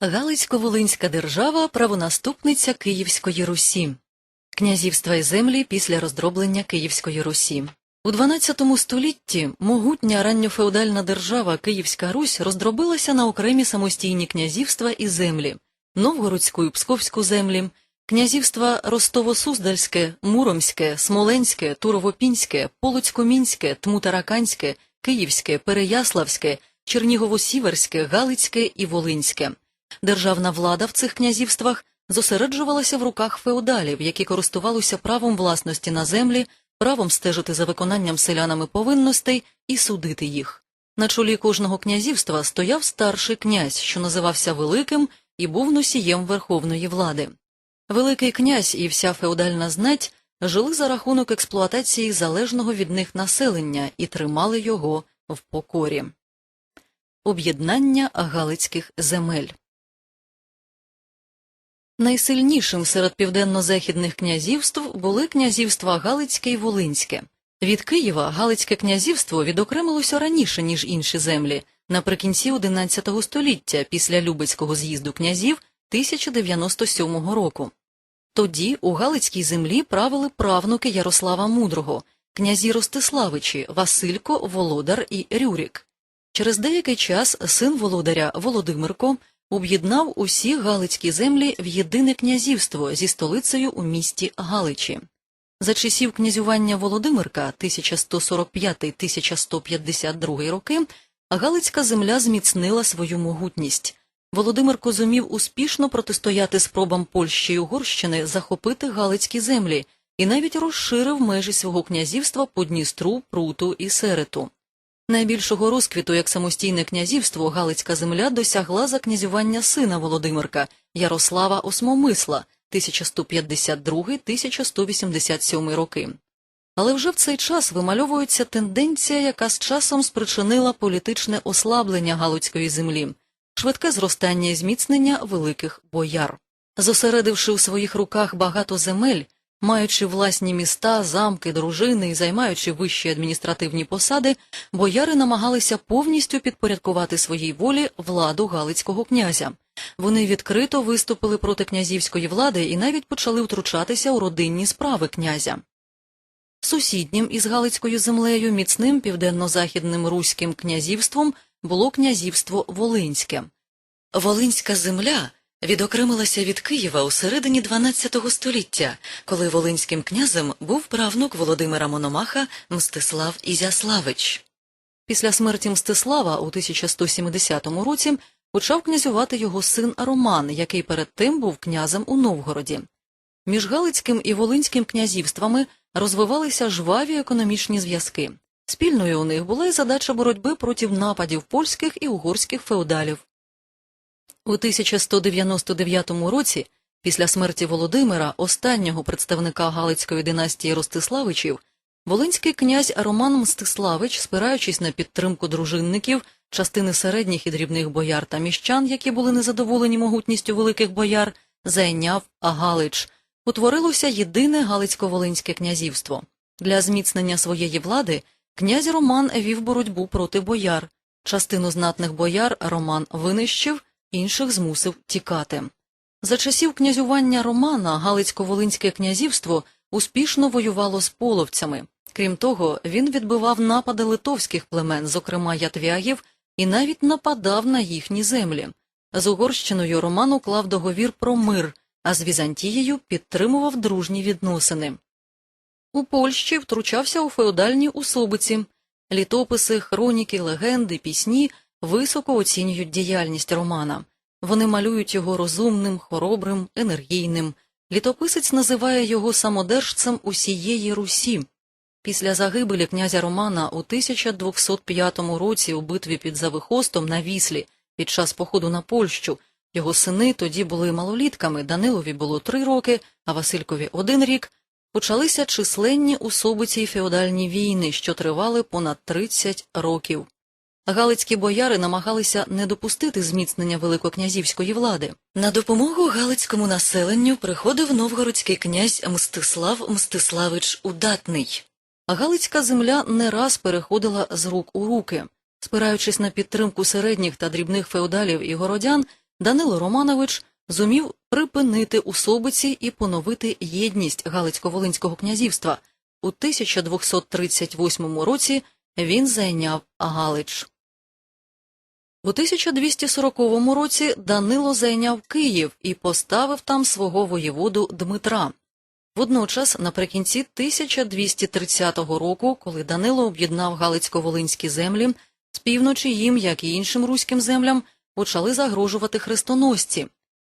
Галицько-Волинська держава правонаступниця Київської Русі. Князівства і землі після роздроблення Київської Русі. У XII столітті могутня ранньофеодальна держава Київська Русь роздробилася на окремі самостійні князівства і землі Новгородську і Псковську землі, князівства Ростово-Суздальське, Муромське, Смоленське, Турово-Пінське, Полоцько-Мінське, Тмутараканське, Київське, Переяславське, Чернігово-Сіверське, Галицьке і Волинське. Державна влада в цих князівствах зосереджувалася в руках феодалів, які користувалися правом власності на землі, правом стежити за виконанням селянами повинностей і судити їх. На чолі кожного князівства стояв старший князь, що називався Великим і був носієм верховної влади. Великий князь і вся феодальна знать жили за рахунок експлуатації залежного від них населення і тримали його в покорі. Об'єднання галицьких земель Найсильнішим серед південно-західних князівств були князівства Галицьке і Волинське. Від Києва Галицьке князівство відокремилося раніше, ніж інші землі, наприкінці XI століття після Любецького з'їзду князів 1097 року. Тоді у Галицькій землі правили правнуки Ярослава Мудрого, князі Ростиславичі, Василько, Володар і Рюрік. Через деякий час син володаря Володимирко об'єднав усі Галицькі землі в єдине князівство зі столицею у місті Галичі. За часів князювання Володимирка 1145-1152 роки Галицька земля зміцнила свою могутність. Володимирко зумів успішно протистояти спробам Польщі й Угорщини захопити Галицькі землі і навіть розширив межі свого князівства по Дністру, Пруту і Серету. Найбільшого розквіту як самостійне князівство Галицька земля досягла за князювання сина Володимирка Ярослава Осмомисла 1152-1187 роки. Але вже в цей час вимальовується тенденція, яка з часом спричинила політичне ослаблення Галицької землі, швидке зростання і зміцнення великих бояр. Зосередивши у своїх руках багато земель, Маючи власні міста, замки, дружини і займаючи вищі адміністративні посади, бояри намагалися повністю підпорядкувати своїй волі владу Галицького князя. Вони відкрито виступили проти князівської влади і навіть почали втручатися у родинні справи князя. Сусіднім із Галицькою землею міцним південно-західним руським князівством було князівство Волинське. Волинська земля відокремилася від Києва у середині XII століття, коли волинським князем був правнук Володимира Мономаха Мстислав Ізяславич. Після смерті Мстислава у 1170 році почав князювати його син Роман, який перед тим був князем у Новгороді. Між Галицьким і Волинським князівствами розвивалися жваві економічні зв'язки. Спільною у них була й задача боротьби проти нападів польських і угорських феодалів. У 1199 році, після смерті Володимира, останнього представника Галицької династії Ростиславичів, волинський князь Роман Мстиславич, спираючись на підтримку дружинників, частини середніх і дрібних бояр та міщан, які були незадоволені могутністю великих бояр, зайняв Галич. Утворилося єдине Галицько-Волинське князівство. Для зміцнення своєї влади князь Роман вів боротьбу проти бояр. Частину знатних бояр Роман винищив інших змусив тікати. За часів князювання Романа Галицько-Волинське князівство успішно воювало з половцями. Крім того, він відбивав напади литовських племен, зокрема ятвягів, і навіть нападав на їхні землі. З Угорщиною Роман уклав договір про мир, а з Візантією підтримував дружні відносини. У Польщі втручався у феодальні усобиці. Літописи, хроніки, легенди, пісні високо оцінюють діяльність Романа. Вони малюють його розумним, хоробрим, енергійним. Літописець називає його самодержцем усієї Русі. Після загибелі князя Романа у 1205 році у битві під Завихостом на Віслі під час походу на Польщу його сини тоді були малолітками, Данилові було три роки, а Василькові один рік. Почалися численні усобиці й феодальні війни, що тривали понад 30 років. Галицькі бояри намагалися не допустити зміцнення великокнязівської влади. На допомогу галицькому населенню приходив новгородський князь Мстислав Мстиславич Удатний. Галицька земля не раз переходила з рук у руки. Спираючись на підтримку середніх та дрібних феодалів і городян, Данило Романович зумів припинити усобиці і поновити єдність Галицько-Волинського князівства. У 1238 році він зайняв Галич. У 1240 році Данило зайняв Київ і поставив там свого воєводу Дмитра. Водночас, наприкінці 1230 року, коли Данило об'єднав Галицько-Волинські землі, з півночі їм, як і іншим руським землям, почали загрожувати хрестоносці.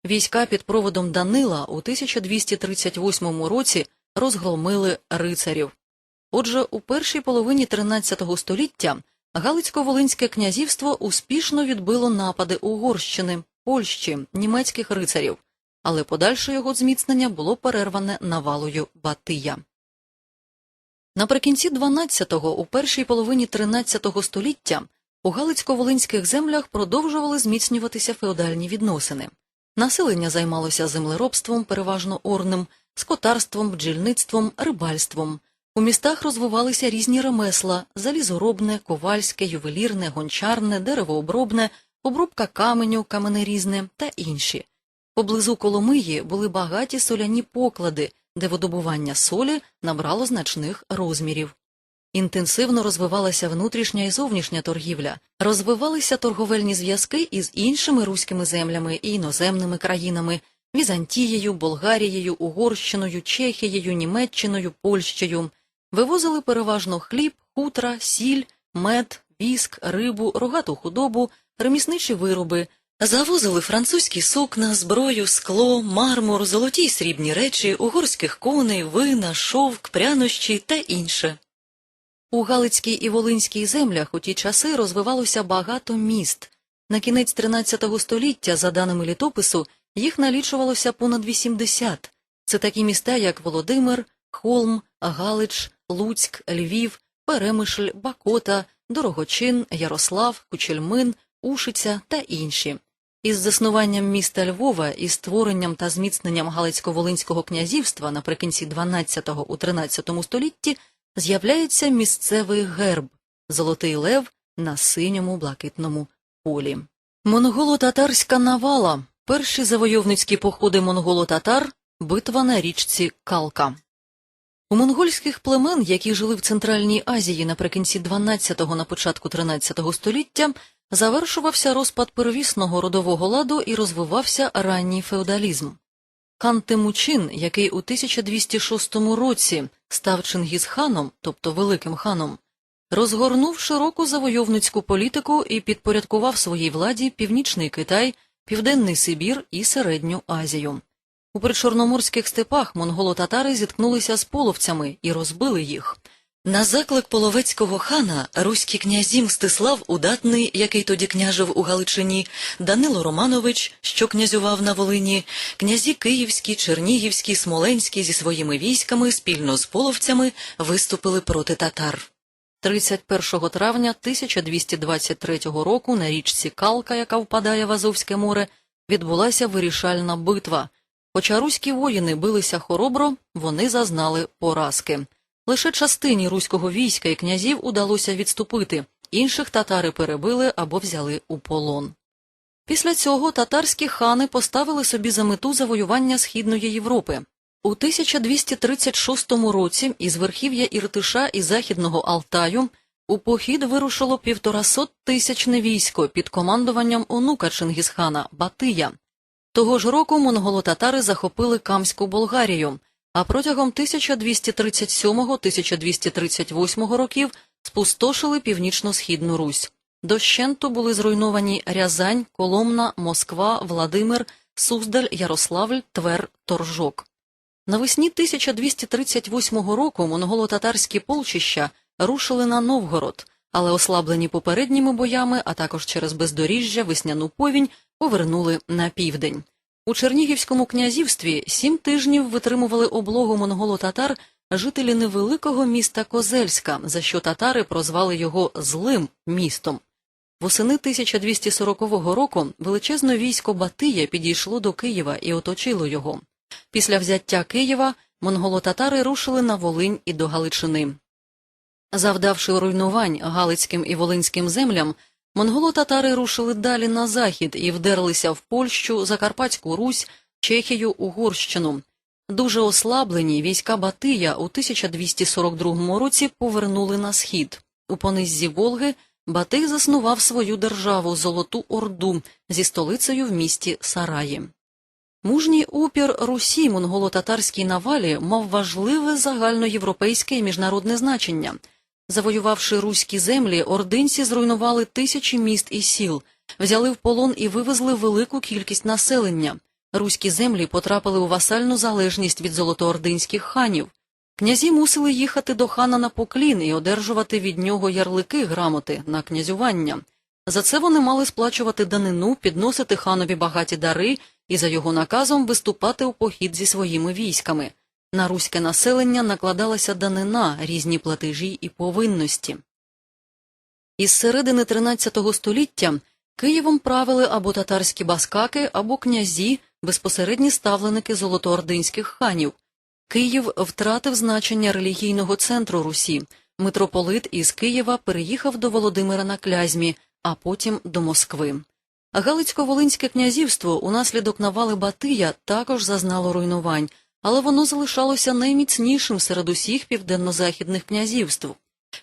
Війська під проводом Данила у 1238 році розгромили рицарів. Отже, у першій половині 13 століття Галицько-Волинське князівство успішно відбило напади Угорщини, Польщі, німецьких рицарів, але подальше його зміцнення було перерване навалою Батия. Наприкінці 12-го, у першій половині 13 століття у Галицько-Волинських землях продовжували зміцнюватися феодальні відносини. Населення займалося землеробством, переважно орним, скотарством, бджільництвом, рибальством. У містах розвивалися різні ремесла залізоробне, ковальське, ювелірне, гончарне, деревообробне, обробка каменю, каменерізне та інші. Поблизу Коломиї були багаті соляні поклади, де видобування солі набрало значних розмірів. Інтенсивно розвивалася внутрішня і зовнішня торгівля, розвивалися торговельні зв'язки із іншими руськими землями і іноземними країнами Візантією, Болгарією, Угорщиною, Чехією, Німеччиною, Польщею. Вивозили переважно хліб, хутра, сіль, мед, віск, рибу, рогату худобу, ремісничі вироби, завозили французькі сукна, зброю, скло, мармур, золоті й срібні речі, угорських коней, вина, шовк, прянощі та інше. У Галицькій і Волинській землях у ті часи розвивалося багато міст. На кінець 13 століття, за даними літопису, їх налічувалося понад 80. Це такі міста, як Володимир, Холм, Галич, Луцьк, Львів, Перемишль, Бакота, Дорогочин, Ярослав, Кучельмин, Ушиця та інші. Із заснуванням міста Львова і створенням та зміцненням Галицько-Волинського князівства наприкінці 12 у 13 столітті з'являється місцевий герб Золотий Лев на синьому блакитному полі. Монголо-татарська навала перші завойовницькі походи монголо-татар битва на річці Калка. У монгольських племен, які жили в Центральній Азії наприкінці 12-го на початку 13 століття, завершувався розпад первісного родового ладу і розвивався ранній феодалізм. Хан Темучин, який у 1206 році став Чингісханом, тобто Великим ханом, розгорнув широку завойовницьку політику і підпорядкував своїй владі Північний Китай, Південний Сибір і Середню Азію. У причорноморських степах монголо-татари зіткнулися з половцями і розбили їх. На заклик половецького хана руські князі Мстислав Удатний, який тоді княжив у Галичині, Данило Романович, що князював на Волині, князі Київські, Чернігівські, Смоленські зі своїми військами спільно з половцями виступили проти татар. 31 травня 1223 року на річці Калка, яка впадає в Азовське море, відбулася вирішальна битва. Хоча руські воїни билися хоробро, вони зазнали поразки. Лише частині руського війська і князів удалося відступити, інших татари перебили або взяли у полон. Після цього татарські хани поставили собі за мету завоювання Східної Європи. У 1236 році із верхів'я Іртиша і Західного Алтаю у похід вирушило півторасот тисячне військо під командуванням онука Чингісхана Батия. Того ж року монголо-татари захопили Камську Болгарію, а протягом 1237-1238 років спустошили північно-східну Русь. Дощенту були зруйновані Рязань, Коломна, Москва, Владимир, Суздаль, Ярославль, Твер, Торжок. Навесні 1238 року монголо-татарські полчища рушили на Новгород, але ослаблені попередніми боями, а також через бездоріжжя, весняну повінь, повернули на південь. У Чернігівському князівстві сім тижнів витримували облогу монголо-татар жителі невеликого міста Козельська, за що татари прозвали його злим містом. Восени 1240 року величезне військо Батия підійшло до Києва і оточило його. Після взяття Києва монголо-татари рушили на Волинь і до Галичини. Завдавши руйнувань Галицьким і Волинським землям, Монголо-татари рушили далі на захід і вдерлися в Польщу, Закарпатську Русь, Чехію, Угорщину. Дуже ослаблені війська Батия у 1242 році повернули на схід. У пониззі Волги Батий заснував свою державу Золоту Орду зі столицею в місті Сараї. Мужній опір Русі монголо-татарській навалі мав важливе загальноєвропейське і міжнародне значення. Завоювавши руські землі, ординці зруйнували тисячі міст і сіл, взяли в полон і вивезли велику кількість населення. Руські землі потрапили у васальну залежність від золотоординських ханів. Князі мусили їхати до хана на поклін і одержувати від нього ярлики грамоти на князювання. За це вони мали сплачувати данину, підносити ханові багаті дари і за його наказом виступати у похід зі своїми військами. На руське населення накладалася данина, різні платежі і повинності. Із середини XIII століття Києвом правили або татарські баскаки, або князі, безпосередні ставленики золотоординських ханів. Київ втратив значення релігійного центру Русі. Митрополит із Києва переїхав до Володимира на Клязьмі, а потім до Москви. Галицько-Волинське князівство унаслідок навали Батия також зазнало руйнувань, але воно залишалося найміцнішим серед усіх південно-західних князівств.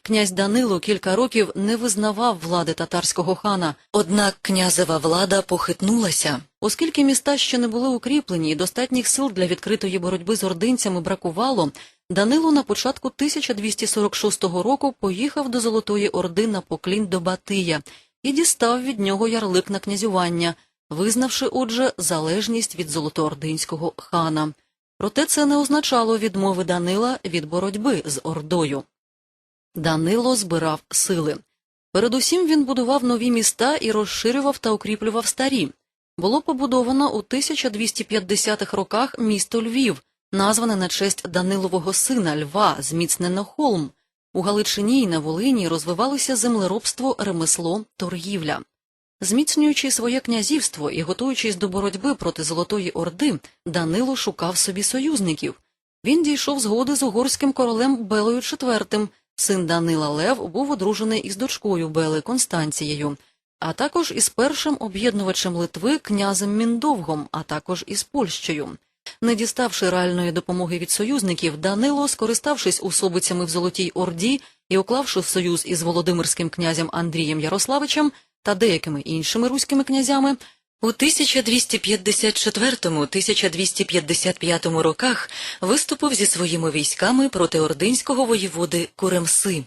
Князь Данило кілька років не визнавав влади татарського хана, однак князева влада похитнулася. Оскільки міста ще не були укріплені і достатніх сил для відкритої боротьби з ординцями бракувало, Данило на початку 1246 року поїхав до Золотої Орди на поклін до Батия і дістав від нього ярлик на князювання, визнавши, отже, залежність від золотоординського хана. Проте це не означало відмови Данила від боротьби з Ордою. Данило збирав сили. Передусім він будував нові міста і розширював та укріплював старі. Було побудовано у 1250-х роках місто Львів, назване на честь Данилового сина Льва, зміцнено Холм. У Галичині і на Волині розвивалося землеробство, ремесло, торгівля. Зміцнюючи своє князівство і готуючись до боротьби проти Золотої Орди, Данило шукав собі союзників. Він дійшов згоди з угорським королем Белою IV. Син Данила Лев був одружений із дочкою Бели Констанцією, а також із першим об'єднувачем Литви князем Міндовгом, а також із Польщею. Не діставши реальної допомоги від союзників, Данило, скориставшись особицями в Золотій Орді і уклавши союз із Володимирським князем Андрієм Ярославичем та деякими іншими руськими князями, у 1254-1255 роках виступив зі своїми військами проти ординського воєводи Куремси.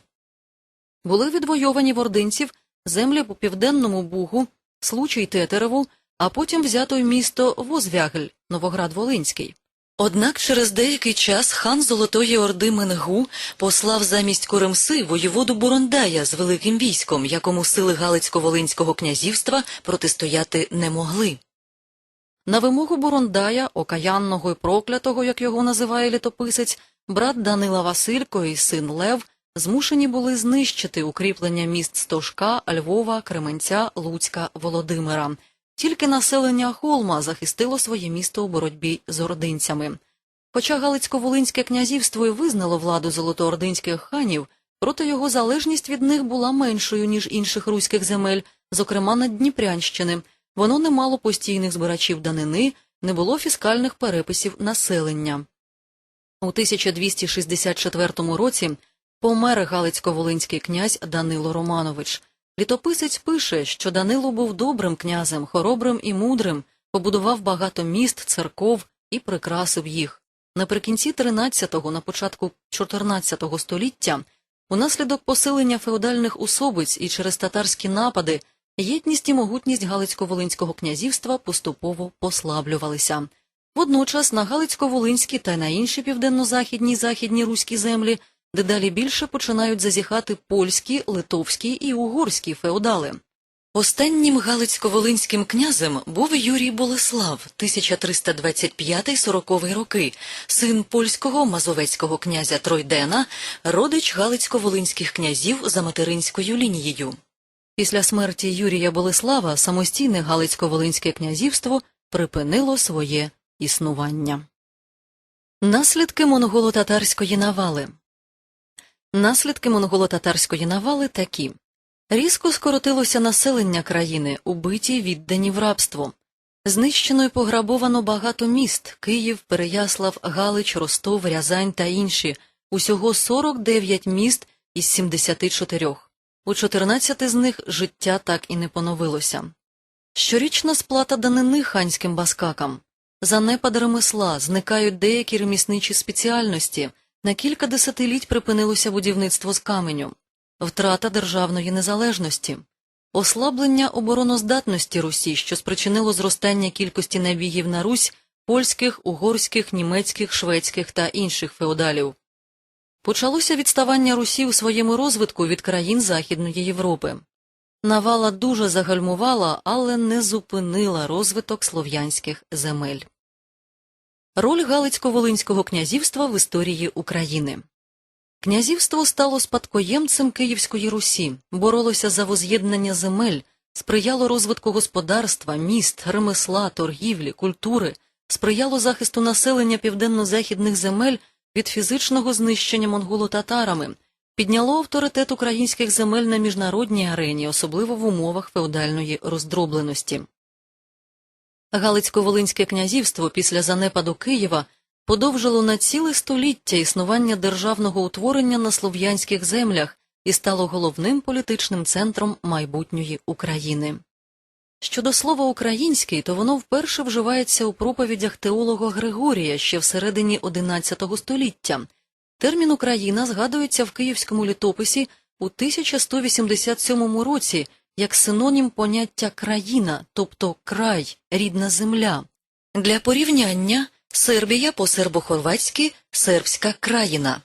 Були відвойовані в ординців землі по південному Бугу, Случай Тетереву, а потім взято місто Возвягель, Новоград-Волинський. Однак через деякий час хан Золотої Орди Менгу послав замість Куремси воєводу Бурондая з великим військом, якому сили Галицько-Волинського князівства протистояти не могли. На вимогу Бурондая, окаянного і проклятого, як його називає літописець, брат Данила Василько і син Лев змушені були знищити укріплення міст Стожка, Львова, Кременця, Луцька, Володимира. Тільки населення Холма захистило своє місто у боротьбі з ординцями. Хоча Галицько-Волинське князівство і визнало владу золотоординських ханів, проте його залежність від них була меншою, ніж інших руських земель, зокрема на Дніпрянщини. Воно не мало постійних збирачів данини, не було фіскальних переписів населення. У 1264 році помер Галицько-Волинський князь Данило Романович. Літописець пише, що Данило був добрим князем, хоробрим і мудрим, побудував багато міст, церков і прикрасив їх. Наприкінці 13-го, на початку 14-го століття, унаслідок посилення феодальних особиць і через татарські напади, єдність і могутність Галицько-Волинського князівства поступово послаблювалися. Водночас на Галицько-Волинські та на інші південно-західні західні руські землі дедалі більше починають зазіхати польські, литовські і угорські феодали. Останнім галицько-волинським князем був Юрій Болеслав, 1325-40 роки, син польського мазовецького князя Тройдена, родич галицько-волинських князів за материнською лінією. Після смерті Юрія Болеслава самостійне Галицько-Волинське князівство припинило своє існування. Наслідки монголо-татарської навали Наслідки монголо-татарської навали такі Різко скоротилося населення країни, убиті віддані в рабство. Знищено і пограбовано багато міст Київ, Переяслав, Галич, Ростов, Рязань та інші. Усього 49 міст із 74. У 14 з них життя так і не поновилося. Щорічна сплата данини ханським баскакам. Занепад ремесла, зникають деякі ремісничі спеціальності, на кілька десятиліть припинилося будівництво з каменю, втрата державної незалежності, ослаблення обороноздатності Русі, що спричинило зростання кількості набігів на Русь польських, угорських, німецьких, шведських та інших феодалів. Почалося відставання Русі у своєму розвитку від країн Західної Європи. Навала дуже загальмувала, але не зупинила розвиток слов'янських земель. Роль Галицько-Волинського князівства в історії України Князівство стало спадкоємцем Київської Русі, боролося за воз'єднання земель, сприяло розвитку господарства, міст, ремесла, торгівлі, культури, сприяло захисту населення південно-західних земель від фізичного знищення монголо-татарами, підняло авторитет українських земель на міжнародній арені, особливо в умовах феодальної роздробленості. Галицько-Волинське князівство після занепаду Києва подовжило на ціле століття існування державного утворення на слов'янських землях і стало головним політичним центром майбутньої України. Щодо слова український, то воно вперше вживається у проповідях теолога Григорія ще всередині XI століття. Термін Україна згадується в київському літописі у 1187 році як синонім поняття країна, тобто край, рідна земля. Для порівняння Сербія по сербо-хорватськи сербська країна.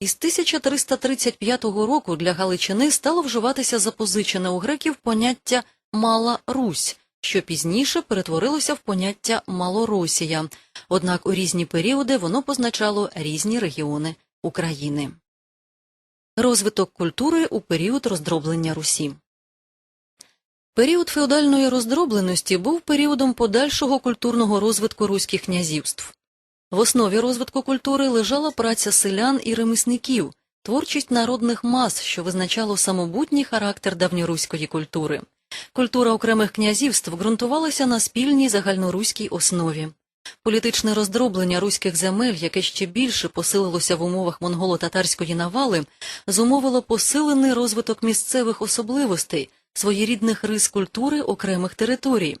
Із 1335 року для Галичини стало вживатися запозичене у греків поняття Мала Русь, що пізніше перетворилося в поняття Малоросія, однак у різні періоди воно позначало різні регіони України. Розвиток культури у період роздроблення Русі Період феодальної роздробленості був періодом подальшого культурного розвитку руських князівств. В основі розвитку культури лежала праця селян і ремісників, творчість народних мас, що визначало самобутній характер давньоруської культури. Культура окремих князівств ґрунтувалася на спільній загальноруській основі. Політичне роздроблення руських земель, яке ще більше посилилося в умовах монголо-татарської навали, зумовило посилений розвиток місцевих особливостей, своєрідних рис культури окремих територій.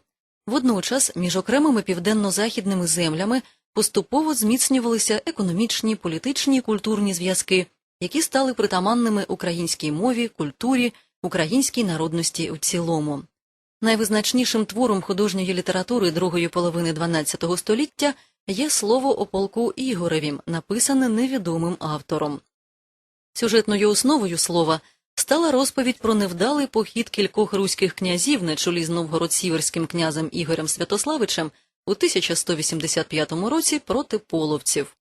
Водночас між окремими південно-західними землями поступово зміцнювалися економічні, політичні і культурні зв'язки, які стали притаманними українській мові, культурі, українській народності в цілому. Найвизначнішим твором художньої літератури другої половини XII століття є слово о полку Ігоревім, написане невідомим автором. Сюжетною основою слова стала розповідь про невдалий похід кількох руських князів на чолі з новгород-сіверським князем Ігорем Святославичем у 1185 році проти половців.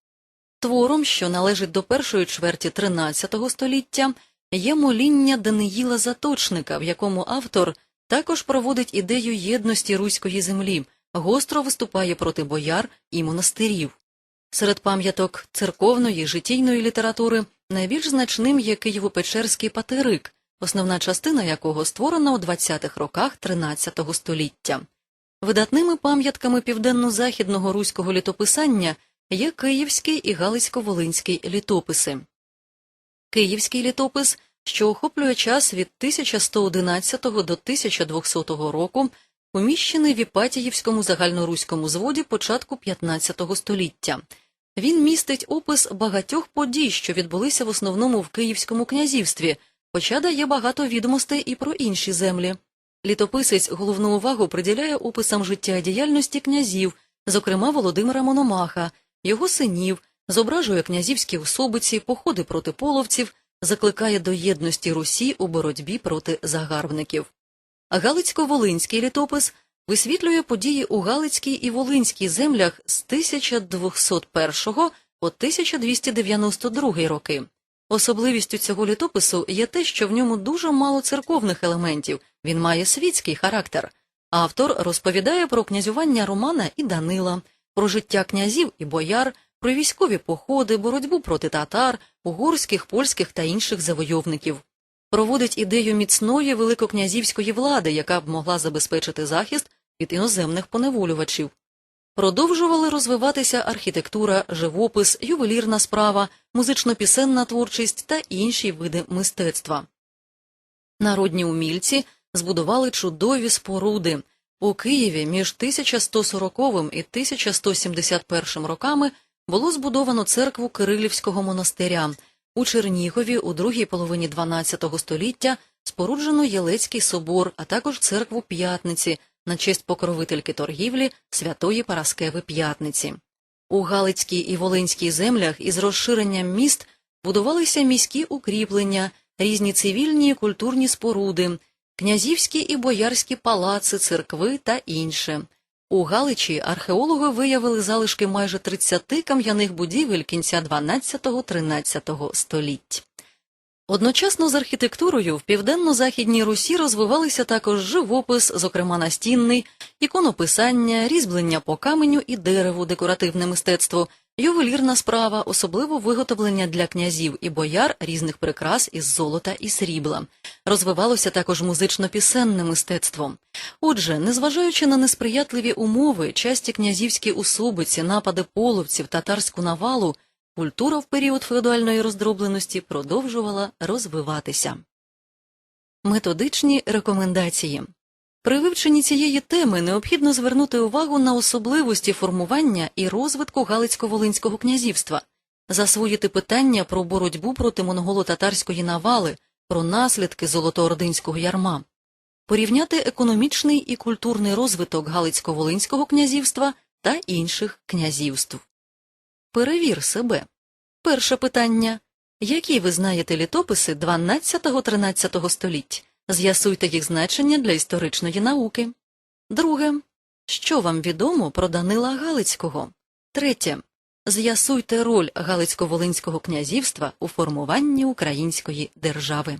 Твором, що належить до першої чверті XIII століття, є моління Даниїла Заточника, в якому автор також проводить ідею єдності руської землі, гостро виступає проти бояр і монастирів. Серед пам'яток церковної житійної літератури найбільш значним є Києво-Печерський патерик, основна частина якого створена у 20-х роках XIII століття. Видатними пам'ятками південно-західного руського літописання є Київський і Галицько-Волинський літописи. Київський літопис, що охоплює час від 1111 до 1200 року, уміщений в Іпатіївському загальноруському зводі початку 15 століття. Він містить опис багатьох подій, що відбулися в основному в Київському князівстві, хоча дає багато відомостей і про інші землі. Літописець головну увагу приділяє описам життя і діяльності князів, зокрема Володимира Мономаха, його синів, зображує князівські особиці, походи проти половців, закликає до єдності Русі у боротьбі проти загарбників. Галицько-Волинський літопис висвітлює події у Галицькій і Волинській землях з 1201 по 1292 роки. Особливістю цього літопису є те, що в ньому дуже мало церковних елементів, він має світський характер. Автор розповідає про князювання Романа і Данила, про життя князів і бояр, про військові походи, боротьбу проти татар, угорських, польських та інших завойовників. Проводить ідею міцної великокнязівської влади, яка б могла забезпечити захист від іноземних поневолювачів. Продовжували розвиватися архітектура, живопис, ювелірна справа, музично-пісенна творчість та інші види мистецтва. Народні умільці збудували чудові споруди. У Києві між 1140 і 1171 роками було збудовано церкву Кирилівського монастиря. У Чернігові у другій половині XII століття споруджено Єлецький собор, а також церкву П'ятниці на честь покровительки торгівлі Святої Параскеви П'ятниці. У Галицькій і Волинській землях із розширенням міст будувалися міські укріплення, різні цивільні і культурні споруди, князівські і боярські палаци, церкви та інше. У Галичі археологи виявили залишки майже 30 кам'яних будівель кінця 12-13 століть. Одночасно з архітектурою в південно-західній Русі розвивалися також живопис, зокрема настінний, іконописання, різьблення по каменю і дереву, декоративне мистецтво, ювелірна справа, особливо виготовлення для князів і бояр різних прикрас із золота і срібла. Розвивалося також музично-пісенне мистецтво. Отже, незважаючи на несприятливі умови, часті князівські усобиці, напади половців, татарську навалу, культура в період феодальної роздробленості продовжувала розвиватися. Методичні рекомендації при вивченні цієї теми необхідно звернути увагу на особливості формування і розвитку Галицько-Волинського князівства, засвоїти питання про боротьбу проти монголо-татарської навали, про наслідки золотоординського ярма, порівняти економічний і культурний розвиток Галицько-Волинського князівства та інших князівств. Перевір себе. Перше питання. Які ви знаєте літописи 12-13 століть? З'ясуйте їх значення для історичної науки. Друге. Що вам відомо про Данила Галицького? Третє. З'ясуйте роль Галицько-Волинського князівства у формуванні української держави.